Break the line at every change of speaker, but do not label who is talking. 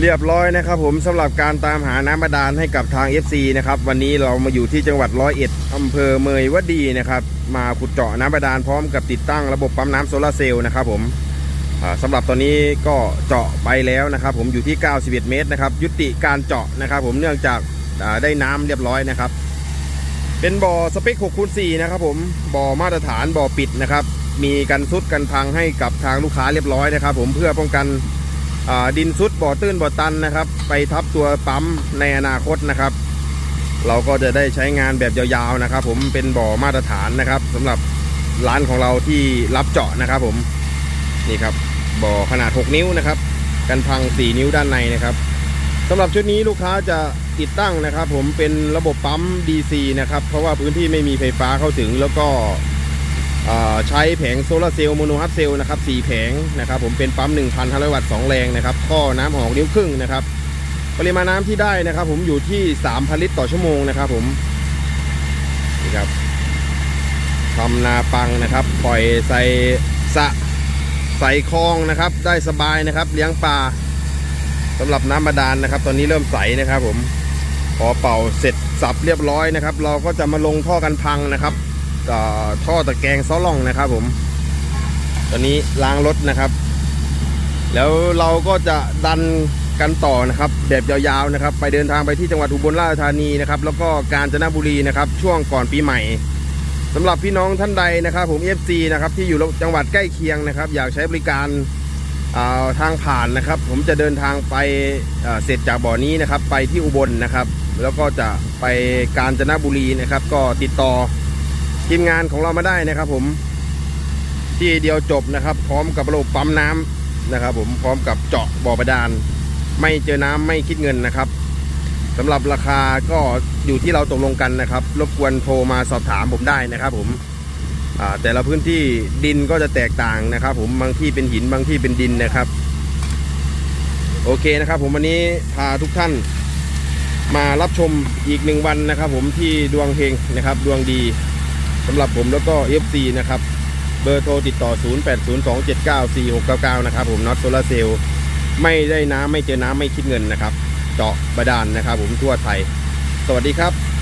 เรียบร้อยนะครับผมสำหรับการตามหาน้ำบาดาลให้กับทาง FC นะครับวันนี้เรามาอยู่ที่จังหวัดร้อยเอ็ดอำเภอเมยวดีนะครับ มาขุดเจาะน้ำบาดาลพร้อมกับติดตั้งระบบปั๊มน้ำโซลาร์เซลล์นะครับผมอ่าสำหรับตอนนี้ก็เจาะไปแล้วนะครับ ผมอยู่ที่ 91 เมตรนะครับ ยุติการเจาะนะครับ ผมเนื่องจากได้น้ำเรียบร้อยนะครับ เป็นบ่อสเปค6คูณ4นะครับผมบ่อมาตรฐานบ่อปิดนะครับ มีกันซุดกันพังให้กับทางลูกค้าเรียบร้อยนะครับ ผมเพื่อป้องกัน ดินซุดบ่อตื้นบ่อตันนะครับ ไปทับตัวปั๊มในอนาคตนะครับ เราก็จะได้ใช้งานแบบยาวๆนะครับ ผมเป็นบ่อมาตรฐานนะครับสำหรับร้านของเราที่รับเจาะนะครับ ผมนี่ครับบ่อขนาด 6 นิ้วนะครับ กันพัง 4 นิ้วด้านในนะครับสำหรับชุดนี้ลูกค้าจะติดตั้งนะครับ ผมเป็นระบบปั๊ม DC นะครับเพราะว่าพื้นที่ไม่มีไฟฟ้าเข้าถึงแล้วก็ ใช้แผงโซลาร์เซลล์โมโนฮับเซลล์นะครับ4แผงนะครับผมเป็นปั๊ม 1,500 วัตต์2แรงนะครับท่อน้ำออกนิ้วครึ่งนะครับปริมาณน้ำที่ได้นะครับ ผมอยู่ที่3,000ลิตรต่อชั่วโมงนะครับผมนี่ครับทำนาปังนะครับ ปล่อยใส่สะใส่คลองนะครับ ได้สบายนะครับ เลี้ยงปลาสำหรับน้ำบาดาลนะครับ ตอนนี้เริ่มใสนะครับ ผมพอเป่าเสร็จสับเรียบร้อยนะครับ เราก็จะมาลงท่อกันพังนะครับ ท่อตะแกรงซ้อล่องนะครับผม ตอนนี้ล้างรถนะครับ แล้วเราก็จะดันกันต่อนะครับแบบยาวๆนะครับ ไปเดินทางไปที่จังหวัดอุบลราชธานีนะครับ แล้วก็กาญจนบุรีนะครับ ช่วงก่อนปีใหม่สำหรับพี่น้องท่านใดนะครับ ผม FC นะครับที่อยู่จังหวัดใกล้เคียงนะครับ อยากใช้บริการาทางผ่านนะครับ ผมจะเดินทางไปเสร็จจากบ่อนี้นะครับ ไปที่อุบลนะครับ แล้วก็จะไปกาญจนบุรีนะครับ ก็ติดต่อ ทีมงานของเรามาได้นะครับ ผมที่เดียวจบนะครับ พร้อมกับระบบปั๊มน้ำนะครับ ผมพร้อมกับเจาะบ่อบาดาล ไม่เจอน้ำไม่คิดเงินนะครับสำหรับราคาก็อยู่ที่เราตกลงกันนะครับ รบกวนโทรมาสอบถามผมได้นะครับ ผมแต่ละพื้นที่ดินก็จะแตกต่างนะครับ ผมบางที่เป็นหินบางที่เป็นดินนะครับ โอเคนะครับ ผมวันนี้พาทุกท่านมารับชมอีกหนึ่งวันนะครับ ผมที่ดวงเฮงนะครับ ดวงดี สำหรับผมแล้วก็ FC นะครับ เบอร์โทรติดต่อ 0802794699 นะครับผมน็อตโซลาเซลล์ไม่ได้น้ำไม่เจอน้ำไม่คิดเงินนะครับ เจาะบาดาลนะครับผมทั่วไทย สวัสดีครับ